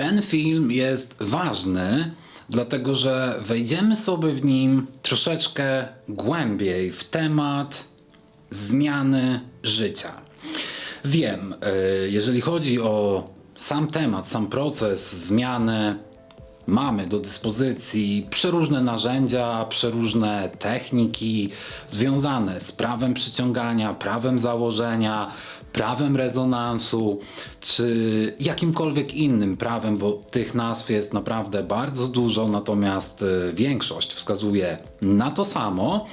Ten film jest ważny, dlatego że wejdziemy sobie w nim troszeczkę głębiej w temat zmiany życia. Wiem, y, jeżeli chodzi o sam temat, sam proces zmiany, mamy do dyspozycji przeróżne narzędzia, przeróżne techniki związane z prawem przyciągania, prawem założenia, prawem rezonansu, czy jakimkolwiek innym prawem, bo tych nazw jest naprawdę bardzo dużo, natomiast y, większość wskazuje na to samo.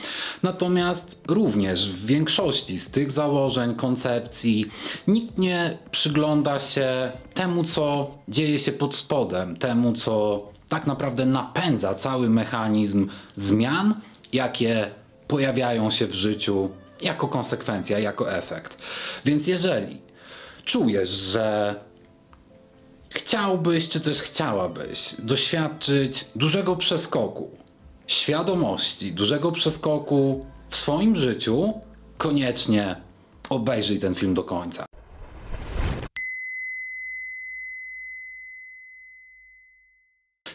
Natomiast również w większości z tych założeń, koncepcji nikt nie przygląda się temu, co dzieje się pod spodem, temu, co tak naprawdę napędza cały mechanizm zmian, jakie pojawiają się w życiu jako konsekwencja, jako efekt. Więc jeżeli czujesz, że chciałbyś, czy też chciałabyś doświadczyć dużego przeskoku, świadomości, dużego przeskoku w swoim życiu, koniecznie obejrzyj ten film do końca.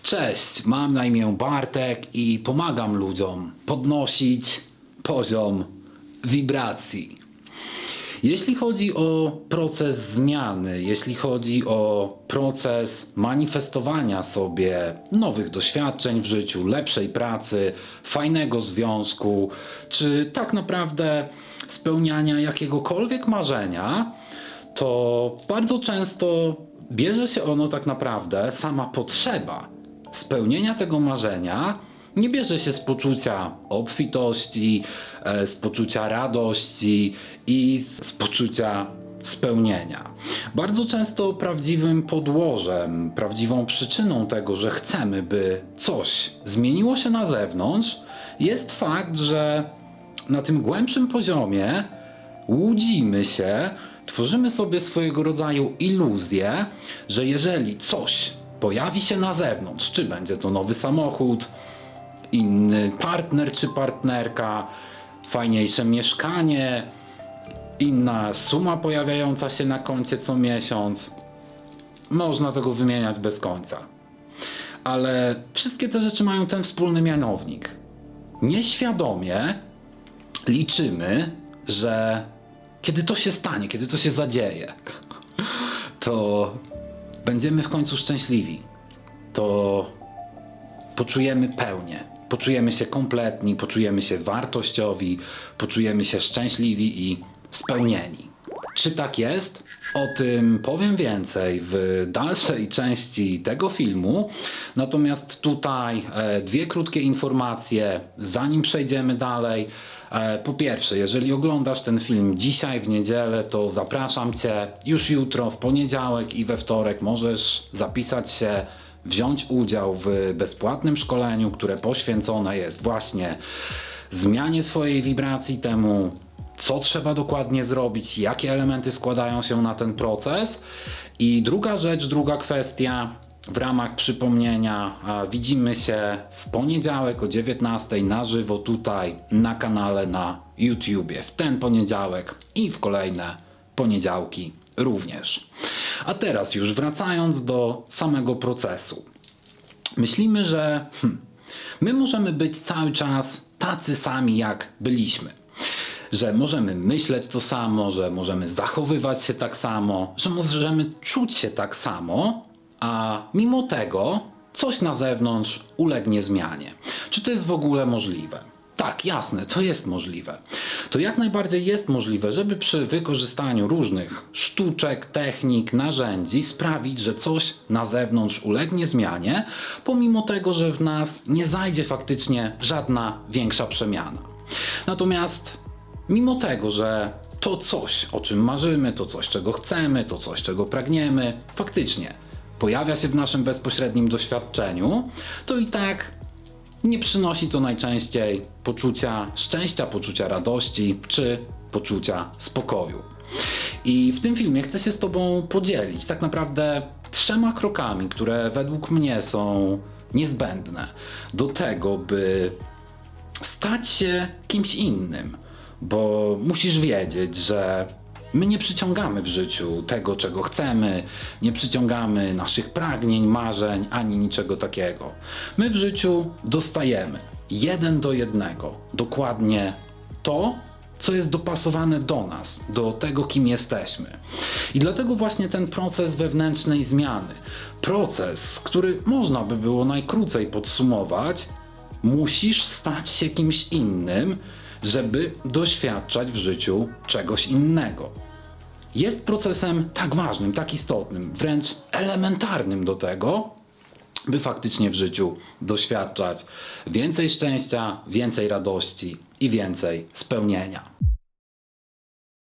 Cześć, mam na imię Bartek i pomagam ludziom podnosić poziom wibracji. Jeśli chodzi o proces zmiany, jeśli chodzi o proces manifestowania sobie nowych doświadczeń w życiu, lepszej pracy, fajnego związku, czy tak naprawdę spełniania jakiegokolwiek marzenia, to bardzo często bierze się ono tak naprawdę, sama potrzeba spełnienia tego marzenia nie bierze się z poczucia obfitości, e, z poczucia radości i z poczucia spełnienia. Bardzo często prawdziwym podłożem, prawdziwą przyczyną tego, że chcemy, by coś zmieniło się na zewnątrz, jest fakt, że na tym głębszym poziomie łudzimy się, tworzymy sobie swojego rodzaju iluzję, że jeżeli coś pojawi się na zewnątrz, czy będzie to nowy samochód, inny partner czy partnerka, fajniejsze mieszkanie, inna suma pojawiająca się na koncie co miesiąc. Można tego wymieniać bez końca. Ale wszystkie te rzeczy mają ten wspólny mianownik. Nieświadomie liczymy, że kiedy to się stanie, kiedy to się zadzieje, to będziemy w końcu szczęśliwi. To poczujemy pełnię poczujemy się kompletni, poczujemy się wartościowi, poczujemy się szczęśliwi i spełnieni. Czy tak jest? O tym powiem więcej w dalszej części tego filmu. Natomiast tutaj e, dwie krótkie informacje, zanim przejdziemy dalej. E, po pierwsze, jeżeli oglądasz ten film dzisiaj w niedzielę, to zapraszam Cię już jutro, w poniedziałek i we wtorek możesz zapisać się wziąć udział w bezpłatnym szkoleniu, które poświęcone jest właśnie zmianie swojej wibracji, temu co trzeba dokładnie zrobić, jakie elementy składają się na ten proces. I druga rzecz, druga kwestia, w ramach przypomnienia widzimy się w poniedziałek o 19 na żywo tutaj na kanale na YouTubie. W ten poniedziałek i w kolejne poniedziałki również. A teraz już wracając do samego procesu. Myślimy, że hmm, my możemy być cały czas tacy sami, jak byliśmy. Że możemy myśleć to samo, że możemy zachowywać się tak samo, że możemy czuć się tak samo, a mimo tego coś na zewnątrz ulegnie zmianie. Czy to jest w ogóle możliwe? Tak, jasne, to jest możliwe. To jak najbardziej jest możliwe, żeby przy wykorzystaniu różnych sztuczek, technik, narzędzi sprawić, że coś na zewnątrz ulegnie zmianie, pomimo tego, że w nas nie zajdzie faktycznie żadna większa przemiana. Natomiast mimo tego, że to coś, o czym marzymy, to coś, czego chcemy, to coś, czego pragniemy, faktycznie pojawia się w naszym bezpośrednim doświadczeniu, to i tak nie przynosi to najczęściej poczucia szczęścia, poczucia radości czy poczucia spokoju. I w tym filmie chcę się z Tobą podzielić tak naprawdę trzema krokami, które według mnie są niezbędne do tego, by stać się kimś innym. Bo musisz wiedzieć, że My nie przyciągamy w życiu tego, czego chcemy, nie przyciągamy naszych pragnień, marzeń, ani niczego takiego. My w życiu dostajemy jeden do jednego, dokładnie to, co jest dopasowane do nas, do tego, kim jesteśmy. I dlatego właśnie ten proces wewnętrznej zmiany, proces, który można by było najkrócej podsumować, musisz stać się kimś innym, żeby doświadczać w życiu czegoś innego. Jest procesem tak ważnym, tak istotnym, wręcz elementarnym do tego, by faktycznie w życiu doświadczać więcej szczęścia, więcej radości i więcej spełnienia.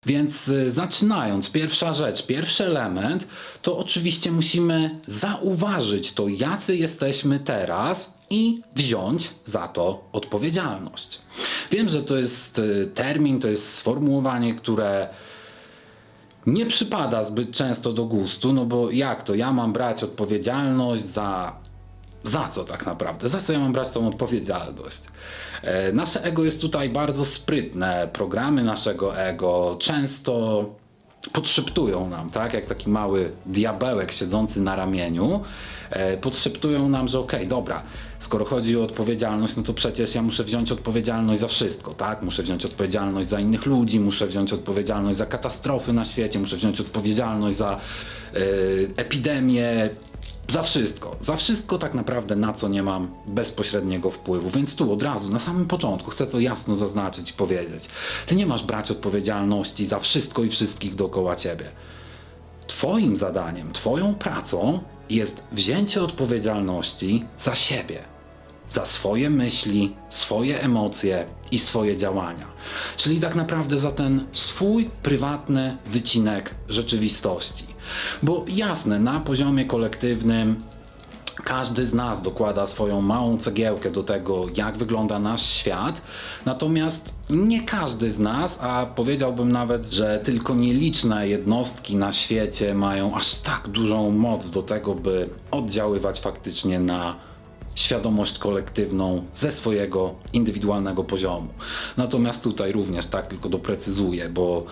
Więc y, zaczynając, pierwsza rzecz, pierwszy element, to oczywiście musimy zauważyć to, jacy jesteśmy teraz i wziąć za to odpowiedzialność. Wiem, że to jest y, termin, to jest sformułowanie, które nie przypada zbyt często do gustu, no bo jak to? Ja mam brać odpowiedzialność za. Za co tak naprawdę? Za co ja mam brać tą odpowiedzialność? E, nasze ego jest tutaj bardzo sprytne. Programy naszego ego często podszeptują nam, tak? Jak taki mały diabełek siedzący na ramieniu, e, podszeptują nam, że okej, dobra, skoro chodzi o odpowiedzialność, no to przecież ja muszę wziąć odpowiedzialność za wszystko, tak? Muszę wziąć odpowiedzialność za innych ludzi, muszę wziąć odpowiedzialność za katastrofy na świecie, muszę wziąć odpowiedzialność za e, epidemię, za wszystko. Za wszystko tak naprawdę, na co nie mam bezpośredniego wpływu. Więc tu od razu, na samym początku, chcę to jasno zaznaczyć i powiedzieć. Ty nie masz brać odpowiedzialności za wszystko i wszystkich dookoła ciebie. Twoim zadaniem, Twoją pracą jest wzięcie odpowiedzialności za siebie, za swoje myśli, swoje emocje i swoje działania. Czyli tak naprawdę za ten swój prywatny wycinek rzeczywistości. Bo jasne, na poziomie kolektywnym każdy z nas dokłada swoją małą cegiełkę do tego, jak wygląda nasz świat, natomiast nie każdy z nas, a powiedziałbym nawet, że tylko nieliczne jednostki na świecie mają aż tak dużą moc do tego, by oddziaływać faktycznie na świadomość kolektywną ze swojego indywidualnego poziomu. Natomiast tutaj również tak tylko doprecyzuję, bo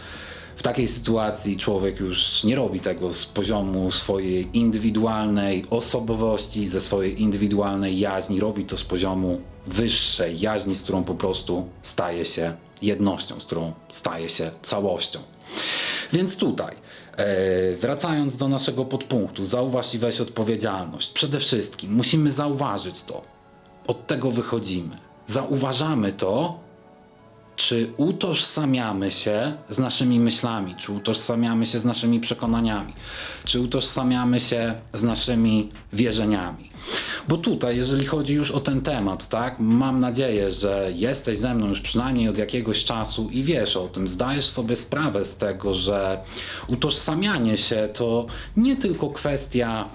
w takiej sytuacji człowiek już nie robi tego z poziomu swojej indywidualnej osobowości, ze swojej indywidualnej jaźni, robi to z poziomu wyższej jaźni, z którą po prostu staje się jednością, z którą staje się całością. Więc tutaj, e, wracając do naszego podpunktu, zauważ i weź odpowiedzialność. Przede wszystkim musimy zauważyć to. Od tego wychodzimy. Zauważamy to, czy utożsamiamy się z naszymi myślami, czy utożsamiamy się z naszymi przekonaniami, czy utożsamiamy się z naszymi wierzeniami. Bo tutaj, jeżeli chodzi już o ten temat, tak, mam nadzieję, że jesteś ze mną już przynajmniej od jakiegoś czasu i wiesz o tym, zdajesz sobie sprawę z tego, że utożsamianie się to nie tylko kwestia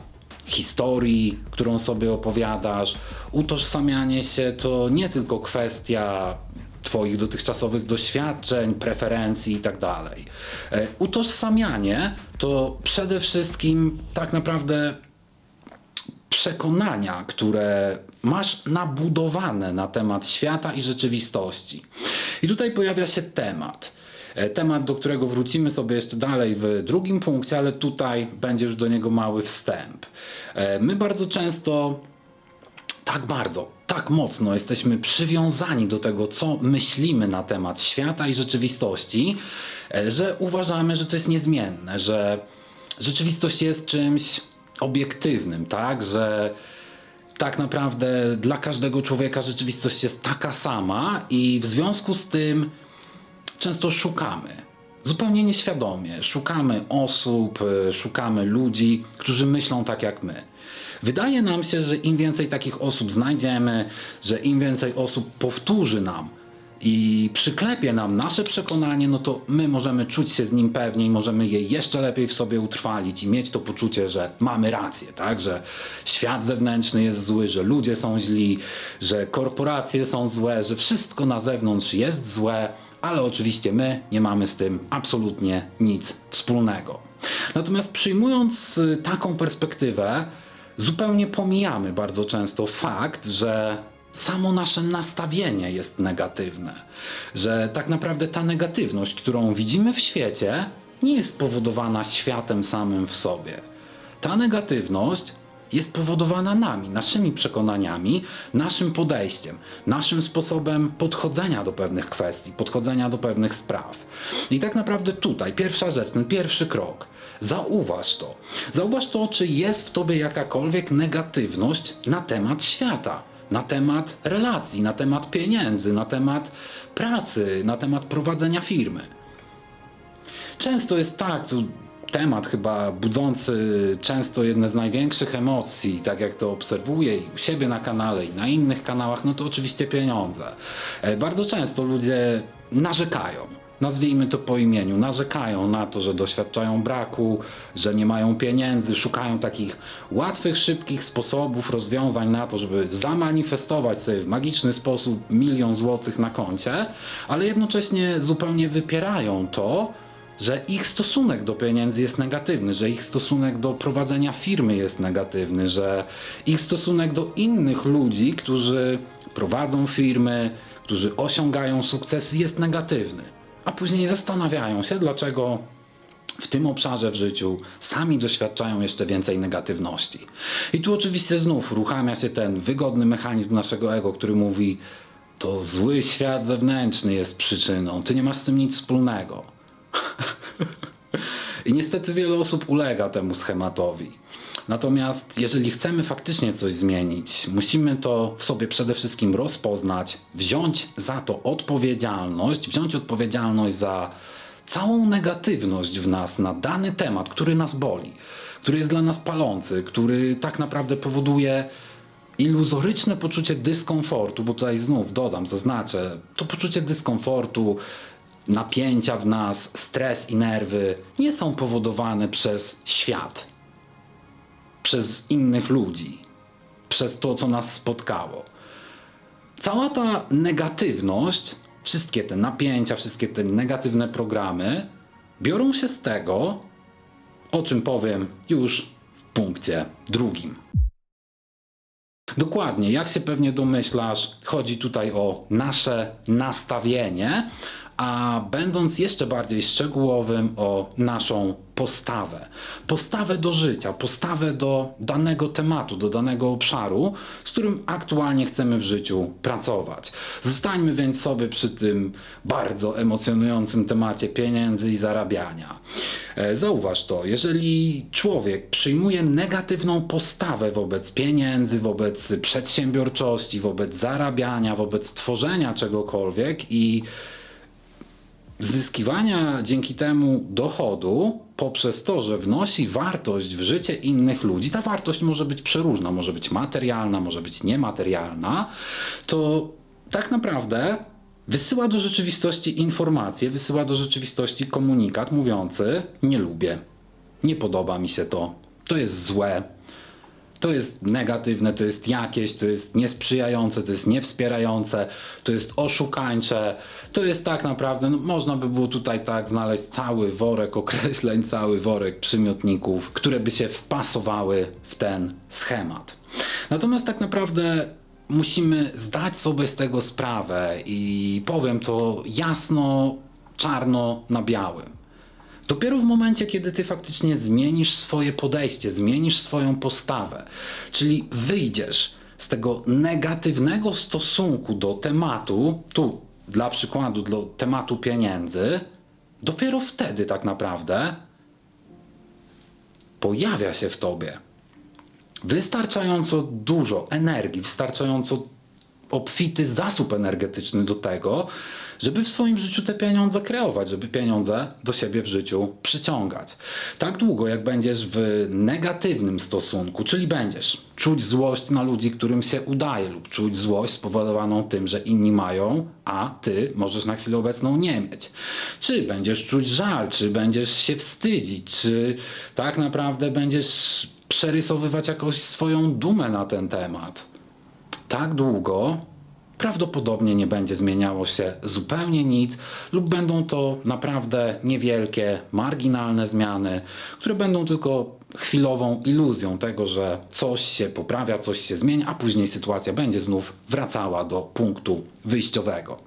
historii, którą sobie opowiadasz. Utożsamianie się to nie tylko kwestia Twoich dotychczasowych doświadczeń, preferencji itd. E, Utożsamianie to przede wszystkim tak naprawdę przekonania, które masz nabudowane na temat świata i rzeczywistości. I tutaj pojawia się temat. E, Temat, do którego wrócimy sobie jeszcze dalej w drugim punkcie, ale tutaj będzie już do niego mały wstęp. E, My bardzo często tak bardzo, tak mocno jesteśmy przywiązani do tego, co myślimy na temat świata i rzeczywistości, e, że uważamy, że to jest niezmienne, że rzeczywistość jest czymś obiektywnym, tak? Że tak naprawdę dla każdego człowieka rzeczywistość jest taka sama i w związku z tym często szukamy. Zupełnie nieświadomie szukamy osób, szukamy ludzi, którzy myślą tak jak my. Wydaje nam się, że im więcej takich osób znajdziemy, że im więcej osób powtórzy nam i przyklepie nam nasze przekonanie, no to my możemy czuć się z nim pewniej, możemy je jeszcze lepiej w sobie utrwalić i mieć to poczucie, że mamy rację, tak? Że świat zewnętrzny jest zły, że ludzie są źli, że korporacje są złe, że wszystko na zewnątrz jest złe, ale oczywiście my nie mamy z tym absolutnie nic wspólnego. Natomiast przyjmując y, taką perspektywę, zupełnie pomijamy bardzo często fakt, że samo nasze nastawienie jest negatywne. Że tak naprawdę ta negatywność, którą widzimy w świecie, nie jest powodowana światem samym w sobie. Ta negatywność jest powodowana nami, naszymi przekonaniami, naszym podejściem, naszym sposobem podchodzenia do pewnych kwestii, podchodzenia do pewnych spraw. I tak naprawdę tutaj pierwsza rzecz, ten pierwszy krok. Zauważ to. Zauważ to, czy jest w tobie jakakolwiek negatywność na temat świata, na temat relacji, na temat pieniędzy, na temat pracy, na temat prowadzenia firmy. Często jest tak, to temat chyba budzący często jedne z największych emocji, tak jak to obserwuję i u siebie na kanale i na innych kanałach, no to oczywiście pieniądze. E, Bardzo często ludzie narzekają. Nazwijmy to po imieniu, narzekają na to, że doświadczają braku, że nie mają pieniędzy, szukają takich łatwych, szybkich sposobów, rozwiązań na to, żeby zamanifestować sobie w magiczny sposób milion złotych na koncie, ale jednocześnie zupełnie wypierają to, że ich stosunek do pieniędzy jest negatywny, że ich stosunek do prowadzenia firmy jest negatywny, że ich stosunek do innych ludzi, którzy prowadzą firmy, którzy osiągają sukcesy, jest negatywny. A później zastanawiają się, dlaczego w tym obszarze w życiu sami doświadczają jeszcze więcej negatywności. I tu oczywiście znów uruchamia się ten wygodny mechanizm naszego ego, który mówi: To zły świat zewnętrzny jest przyczyną, ty nie masz z tym nic wspólnego. I niestety wiele osób ulega temu schematowi. Natomiast jeżeli chcemy faktycznie coś zmienić, musimy to w sobie przede wszystkim rozpoznać, wziąć za to odpowiedzialność, wziąć odpowiedzialność za całą negatywność w nas na dany temat, który nas boli, który jest dla nas palący, który tak naprawdę powoduje iluzoryczne poczucie dyskomfortu, bo tutaj znów dodam, zaznaczę, to poczucie dyskomfortu, napięcia w nas, stres i nerwy nie są powodowane przez świat, przez innych ludzi, przez to, co nas spotkało. Cała ta negatywność, wszystkie te napięcia, wszystkie te negatywne programy biorą się z tego, o czym powiem już w punkcie drugim. Dokładnie, jak się pewnie domyślasz, chodzi tutaj o nasze nastawienie, a będąc jeszcze bardziej szczegółowym, o naszą postawę. Postawę do życia, postawę do danego tematu, do danego obszaru, z którym aktualnie chcemy w życiu pracować. Zostańmy więc sobie przy tym bardzo emocjonującym temacie pieniędzy i zarabiania. E, Zauważ to, jeżeli człowiek przyjmuje negatywną postawę wobec pieniędzy, wobec przedsiębiorczości, wobec zarabiania, wobec tworzenia czegokolwiek i zyskiwania dzięki temu dochodu poprzez to, że wnosi wartość w życie innych ludzi, ta wartość może być przeróżna, może być materialna, może być niematerialna, to tak naprawdę wysyła do rzeczywistości informacje, wysyła do rzeczywistości komunikat mówiący: Nie lubię, nie podoba mi się to, to jest złe, to jest negatywne, to jest jakieś, to jest niesprzyjające, to jest niewspierające, to jest oszukańcze, to jest tak naprawdę, no, można by było tutaj tak znaleźć cały worek określeń, cały worek przymiotników, które by się wpasowały w ten schemat. Natomiast tak naprawdę musimy zdać sobie z tego sprawę i powiem to jasno, czarno na białym. Dopiero w momencie, kiedy ty faktycznie zmienisz swoje podejście, zmienisz swoją postawę, czyli wyjdziesz z tego negatywnego stosunku do tematu, tu dla przykładu, do tematu pieniędzy, dopiero wtedy tak naprawdę pojawia się w tobie wystarczająco dużo energii, wystarczająco obfity zasób energetyczny do tego, żeby w swoim życiu te pieniądze kreować, żeby pieniądze do siebie w życiu przyciągać. Tak długo, jak będziesz w negatywnym stosunku, czyli będziesz czuć złość na ludzi, którym się udaje, lub czuć złość spowodowaną tym, że inni mają, a ty możesz na chwilę obecną nie mieć. Czy będziesz czuć żal, czy będziesz się wstydzić, czy tak naprawdę będziesz przerysowywać jakąś swoją dumę na ten temat tak długo prawdopodobnie nie będzie zmieniało się zupełnie nic, lub będą to naprawdę niewielkie, marginalne zmiany, które będą tylko chwilową iluzją tego, że coś się poprawia, coś się zmienia, a później sytuacja będzie znów wracała do punktu wyjściowego.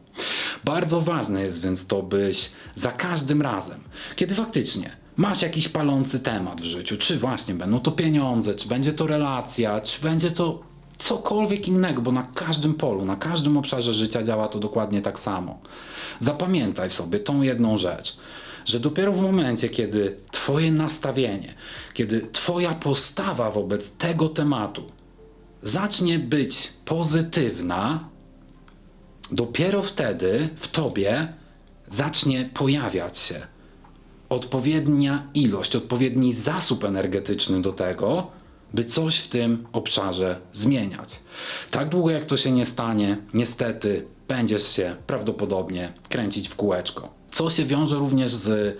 Bardzo ważne jest więc to, byś za każdym razem, kiedy faktycznie masz jakiś palący temat w życiu, czy właśnie będą to pieniądze, czy będzie to relacja, czy będzie to cokolwiek innego, bo na każdym polu, na każdym obszarze życia działa to dokładnie tak samo. Zapamiętaj sobie tą jedną rzecz, że dopiero w momencie, kiedy Twoje nastawienie, kiedy Twoja postawa wobec tego tematu zacznie być pozytywna, dopiero wtedy w Tobie zacznie pojawiać się odpowiednia ilość, odpowiedni zasób energetyczny do tego, by coś w tym obszarze zmieniać. Tak długo jak to się nie stanie, niestety będziesz się prawdopodobnie kręcić w kółeczko. Co się wiąże również z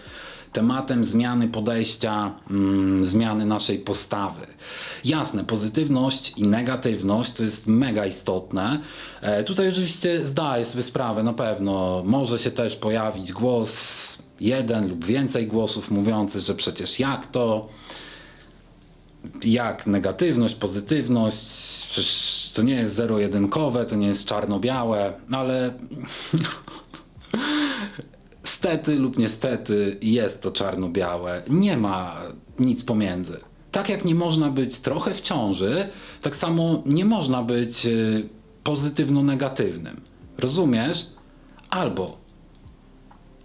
tematem zmiany podejścia, mm, zmiany naszej postawy. Jasne, pozytywność i negatywność to jest mega istotne. E, tutaj oczywiście zdaję sobie sprawę, na pewno może się też pojawić głos, jeden lub więcej głosów mówiących, że przecież jak to, jak negatywność, pozytywność, przecież to nie jest zero-jedynkowe, to nie jest czarno-białe, ale stety lub niestety jest to czarno-białe. Nie ma nic pomiędzy. Tak jak nie można być trochę w ciąży, tak samo nie można być y, pozytywno-negatywnym. Rozumiesz? Albo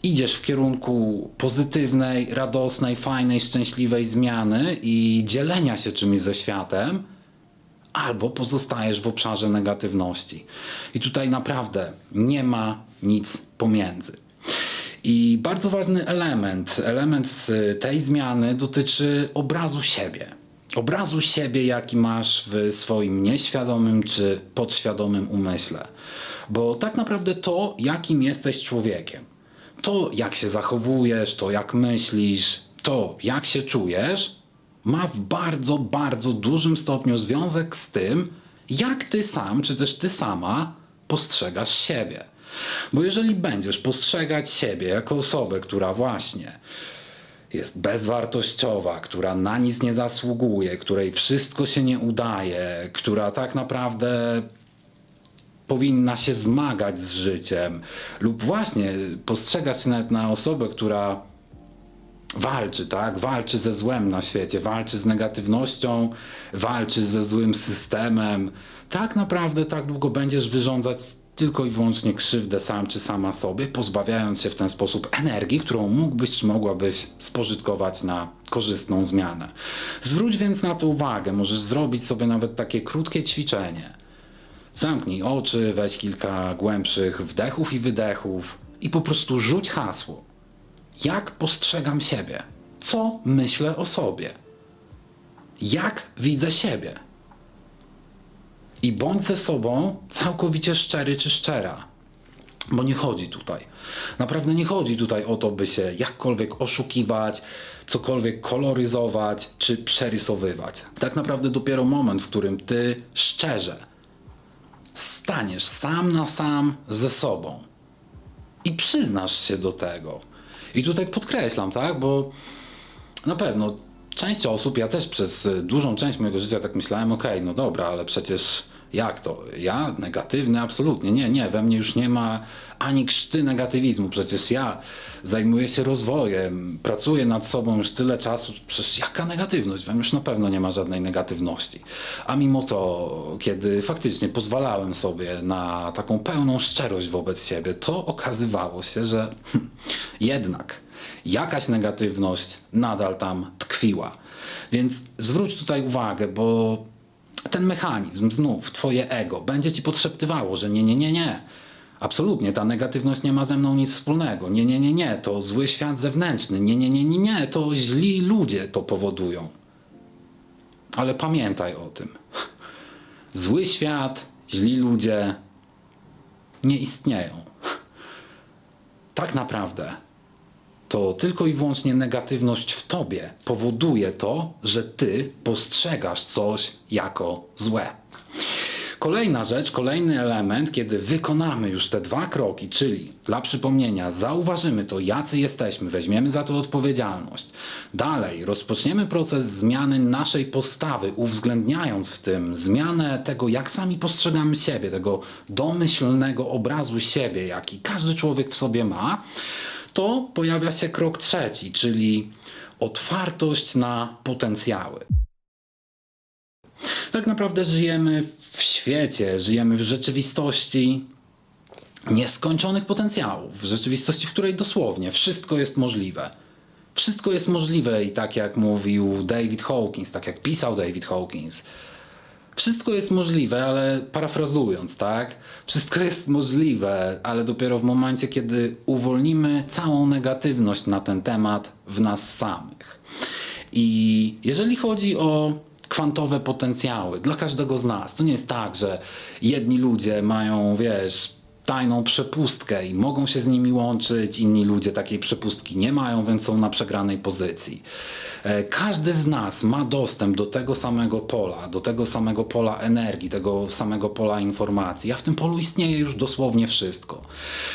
idziesz w kierunku pozytywnej, radosnej, fajnej, szczęśliwej zmiany i dzielenia się czymś ze światem, albo pozostajesz w obszarze negatywności. I tutaj naprawdę nie ma nic pomiędzy. I bardzo ważny element, element tej zmiany dotyczy obrazu siebie. Obrazu siebie, jaki masz w swoim nieświadomym czy podświadomym umyśle. Bo tak naprawdę to, jakim jesteś człowiekiem, to jak się zachowujesz, to jak myślisz, to jak się czujesz, ma w bardzo, bardzo dużym stopniu związek z tym, jak ty sam, czy też ty sama postrzegasz siebie. Bo jeżeli będziesz postrzegać siebie jako osobę, która właśnie jest bezwartościowa, która na nic nie zasługuje, której wszystko się nie udaje, która tak naprawdę powinna się zmagać z życiem, lub właśnie postrzegać się nawet na osobę, która walczy, tak? Walczy ze złem na świecie, walczy z negatywnością, walczy ze złym systemem. Tak naprawdę tak długo będziesz wyrządzać tylko i wyłącznie krzywdę sam czy sama sobie, pozbawiając się w ten sposób energii, którą mógłbyś czy mogłabyś spożytkować na korzystną zmianę. Zwróć więc na to uwagę, możesz zrobić sobie nawet takie krótkie ćwiczenie. Zamknij oczy, weź kilka głębszych wdechów i wydechów i po prostu rzuć hasło. Jak postrzegam siebie? Co myślę o sobie? Jak widzę siebie? I bądź ze sobą całkowicie szczery czy szczera. Bo nie chodzi tutaj. Naprawdę nie chodzi tutaj o to, by się jakkolwiek oszukiwać, cokolwiek koloryzować czy przerysowywać. Tak naprawdę dopiero moment, w którym ty szczerze staniesz sam na sam ze sobą i przyznasz się do tego. I tutaj podkreślam, tak, bo na pewno część osób, ja też przez dużą część mojego życia tak myślałem, okej, no dobra, ale przecież jak to? Ja negatywny? Absolutnie. Nie, nie, we mnie już nie ma ani krzty negatywizmu. Przecież ja zajmuję się rozwojem, pracuję nad sobą już tyle czasu. Przecież jaka negatywność? We mnie już na pewno nie ma żadnej negatywności. A mimo to, kiedy faktycznie pozwalałem sobie na taką pełną szczerość wobec siebie, to okazywało się, że hm, jednak jakaś negatywność nadal tam tkwiła. Więc zwróć tutaj uwagę, bo ten mechanizm, znów twoje ego, będzie ci podszeptywało, że nie, nie, nie, nie. Absolutnie, ta negatywność nie ma ze mną nic wspólnego. Nie, nie, nie, nie, to zły świat zewnętrzny. Nie, nie, nie, nie, nie, to źli ludzie to powodują. Ale pamiętaj o tym. Zły świat, źli ludzie nie istnieją. Tak naprawdę to tylko i wyłącznie negatywność w tobie powoduje to, że ty postrzegasz coś jako złe. Kolejna rzecz, kolejny element, kiedy wykonamy już te dwa kroki, czyli dla przypomnienia, zauważymy to, jacy jesteśmy, weźmiemy za to odpowiedzialność. Dalej, rozpoczniemy proces zmiany naszej postawy, uwzględniając w tym zmianę tego, jak sami postrzegamy siebie, tego domyślnego obrazu siebie, jaki każdy człowiek w sobie ma, to pojawia się krok trzeci, czyli otwartość na potencjały. Tak naprawdę żyjemy w świecie, żyjemy w rzeczywistości nieskończonych potencjałów, w rzeczywistości, w której dosłownie wszystko jest możliwe. Wszystko jest możliwe i tak jak mówił David Hawkins, tak jak pisał David Hawkins, wszystko jest możliwe, ale parafrazując, tak? Wszystko jest możliwe, ale dopiero w momencie, kiedy uwolnimy całą negatywność na ten temat w nas samych. I jeżeli chodzi o kwantowe potencjały dla każdego z nas, to nie jest tak, że jedni ludzie mają, wiesz, tajną przepustkę i mogą się z nimi łączyć, inni ludzie takiej przepustki nie mają, więc są na przegranej pozycji. E, Każdy z nas ma dostęp do tego samego pola, do tego samego pola energii, tego samego pola informacji, a w tym polu istnieje już dosłownie wszystko.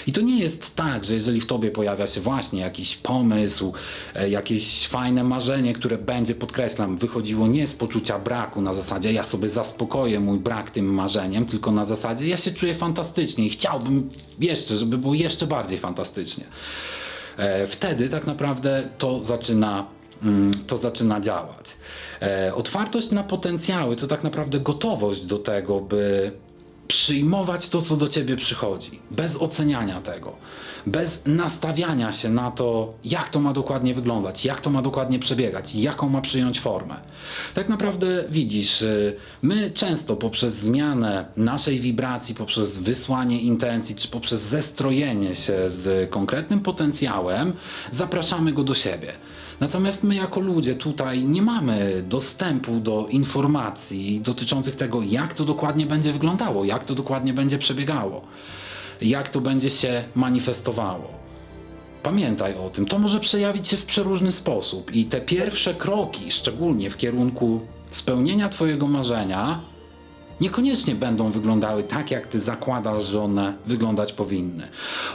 I to nie jest tak, że jeżeli w tobie pojawia się właśnie jakiś pomysł, e, jakieś fajne marzenie, które będzie, podkreślam, wychodziło nie z poczucia braku na zasadzie ja sobie zaspokoję mój brak tym marzeniem, tylko na zasadzie ja się czuję fantastycznie i chciałbym jeszcze, żeby było jeszcze bardziej fantastycznie. E, Wtedy tak naprawdę to zaczyna to zaczyna działać. E, otwartość na potencjały to tak naprawdę gotowość do tego, by przyjmować to, co do ciebie przychodzi, bez oceniania tego, bez nastawiania się na to, jak to ma dokładnie wyglądać, jak to ma dokładnie przebiegać, jaką ma przyjąć formę. Tak naprawdę widzisz, y, my często poprzez zmianę naszej wibracji, poprzez wysłanie intencji, czy poprzez zestrojenie się z konkretnym potencjałem, zapraszamy go do siebie. Natomiast my jako ludzie tutaj nie mamy dostępu do informacji dotyczących tego, jak to dokładnie będzie wyglądało, jak to dokładnie będzie przebiegało, jak to będzie się manifestowało. Pamiętaj o tym, to może przejawić się w przeróżny sposób i te pierwsze kroki, szczególnie w kierunku spełnienia Twojego marzenia, niekoniecznie będą wyglądały tak, jak ty zakładasz, że one wyglądać powinny.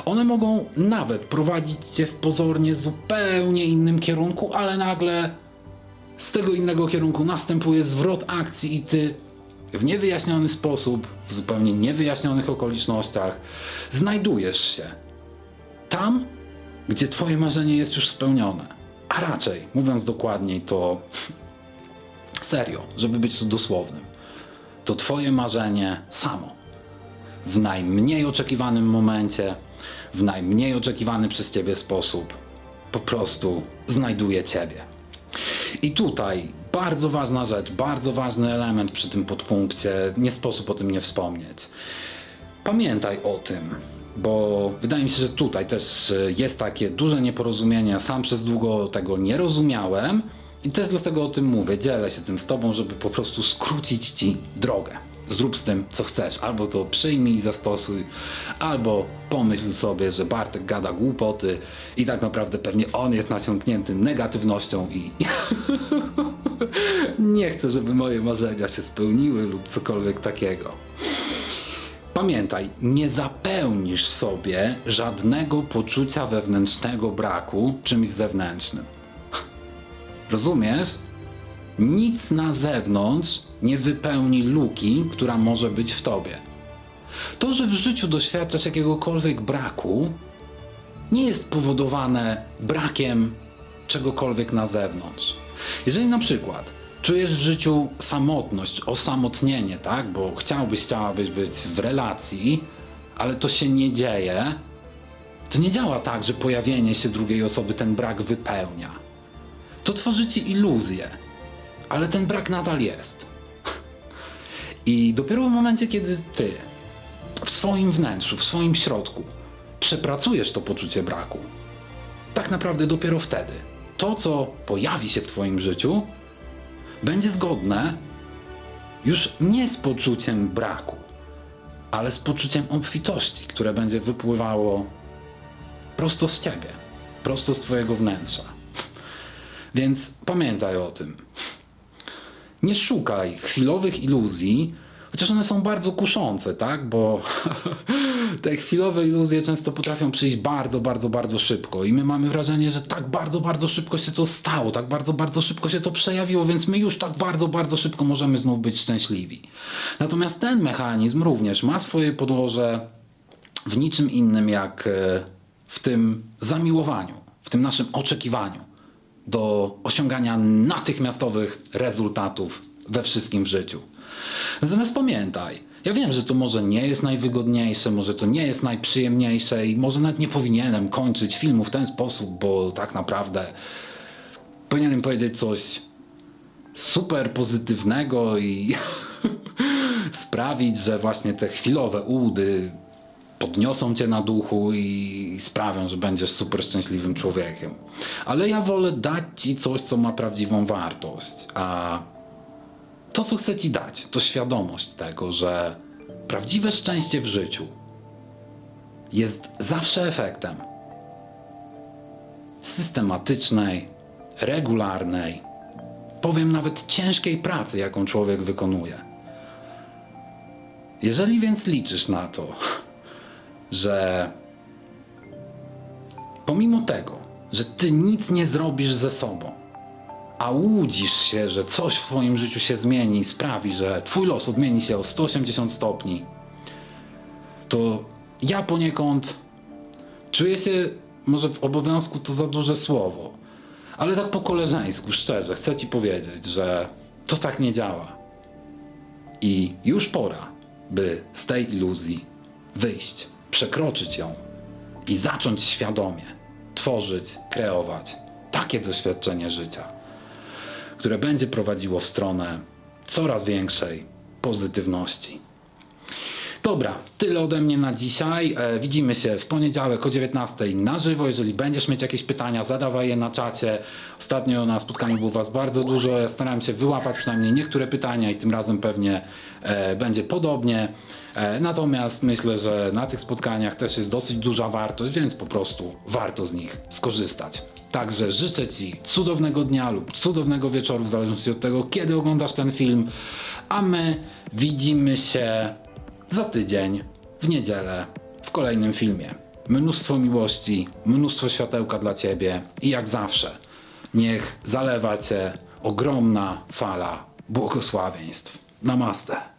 One mogą nawet prowadzić cię w pozornie zupełnie innym kierunku, ale nagle z tego innego kierunku następuje zwrot akcji i ty w niewyjaśniony sposób, w zupełnie niewyjaśnionych okolicznościach znajdujesz się tam, gdzie twoje marzenie jest już spełnione. A raczej, mówiąc dokładniej, to serio, żeby być tu dosłownym to Twoje marzenie samo. W najmniej oczekiwanym momencie, w najmniej oczekiwany przez Ciebie sposób, po prostu znajduje Ciebie. I tutaj bardzo ważna rzecz, bardzo ważny element przy tym podpunkcie, nie sposób o tym nie wspomnieć. Pamiętaj o tym, bo wydaje mi się, że tutaj też e, jest takie duże nieporozumienie. Sam przez długo tego nie rozumiałem i też dlatego o tym mówię. Dzielę się tym z Tobą, żeby po prostu skrócić Ci drogę. Zrób z tym, co chcesz. Albo to przyjmij i zastosuj, albo pomyśl sobie, że Bartek gada głupoty i tak naprawdę pewnie on jest nasiąknięty negatywnością i nie chcę, żeby moje marzenia się spełniły lub cokolwiek takiego. Pamiętaj, nie zapełnisz sobie żadnego poczucia wewnętrznego braku czymś zewnętrznym. Rozumiesz? Nic na zewnątrz nie wypełni luki, która może być w tobie. To, że w życiu doświadczasz jakiegokolwiek braku, nie jest powodowane brakiem czegokolwiek na zewnątrz. Jeżeli na przykład czujesz w życiu samotność, osamotnienie, tak? Bo chciałbyś, chciałabyś być w relacji, ale to się nie dzieje, to nie działa tak, że pojawienie się drugiej osoby ten brak wypełnia. To tworzy ci iluzję, ale ten brak nadal jest. I dopiero w momencie, kiedy ty w swoim wnętrzu, w swoim środku przepracujesz to poczucie braku, tak naprawdę dopiero wtedy to, co pojawi się w twoim życiu, będzie zgodne już nie z poczuciem braku, ale z poczuciem obfitości, które będzie wypływało prosto z ciebie, prosto z twojego wnętrza. Więc pamiętaj o tym. Nie szukaj chwilowych iluzji Chociaż one są bardzo kuszące, tak? Bo te chwilowe iluzje często potrafią przyjść bardzo, bardzo, bardzo szybko. I my mamy wrażenie, że tak bardzo, bardzo szybko się to stało, tak bardzo, bardzo szybko się to przejawiło, więc my już tak bardzo, bardzo szybko możemy znów być szczęśliwi. Natomiast ten mechanizm również ma swoje podłoże w niczym innym jak e, w tym zamiłowaniu, w tym naszym oczekiwaniu do osiągania natychmiastowych rezultatów we wszystkim w życiu. Natomiast pamiętaj, ja wiem, że to może nie jest najwygodniejsze, może to nie jest najprzyjemniejsze i może nawet nie powinienem kończyć filmu w ten sposób, bo tak naprawdę powinienem powiedzieć coś super pozytywnego i sprawić, że właśnie te chwilowe ułudy podniosą cię na duchu i sprawią, że będziesz super szczęśliwym człowiekiem. Ale ja wolę dać ci coś, co ma prawdziwą wartość, a to, co chcę ci dać, to świadomość tego, że prawdziwe szczęście w życiu jest zawsze efektem systematycznej, regularnej, powiem nawet ciężkiej pracy, jaką człowiek wykonuje. Jeżeli więc liczysz na to, że pomimo tego, że ty nic nie zrobisz ze sobą, a łudzisz się, że coś w twoim życiu się zmieni i sprawi, że twój los odmieni się o 180 stopni, to ja poniekąd czuję się, może w obowiązku to za duże słowo, ale tak po koleżeńsku, szczerze, chcę ci powiedzieć, że to tak nie działa. I już pora, by z tej iluzji wyjść, przekroczyć ją i zacząć świadomie tworzyć, kreować takie doświadczenie życia, które będzie prowadziło w stronę coraz większej pozytywności. Dobra, tyle ode mnie na dzisiaj. E, widzimy się w poniedziałek o 19 na żywo. Jeżeli będziesz mieć jakieś pytania, zadawaj je na czacie. Ostatnio na spotkaniu było Was bardzo dużo. Ja starałem się wyłapać przynajmniej niektóre pytania i tym razem pewnie e, będzie podobnie. E, natomiast myślę, że na tych spotkaniach też jest dosyć duża wartość, więc po prostu warto z nich skorzystać. Także życzę Ci cudownego dnia lub cudownego wieczoru, w zależności od tego, kiedy oglądasz ten film. A my widzimy się za tydzień, w niedzielę, w kolejnym filmie. Mnóstwo miłości, mnóstwo światełka dla Ciebie i jak zawsze, niech zalewa Cię ogromna fala błogosławieństw. Namaste.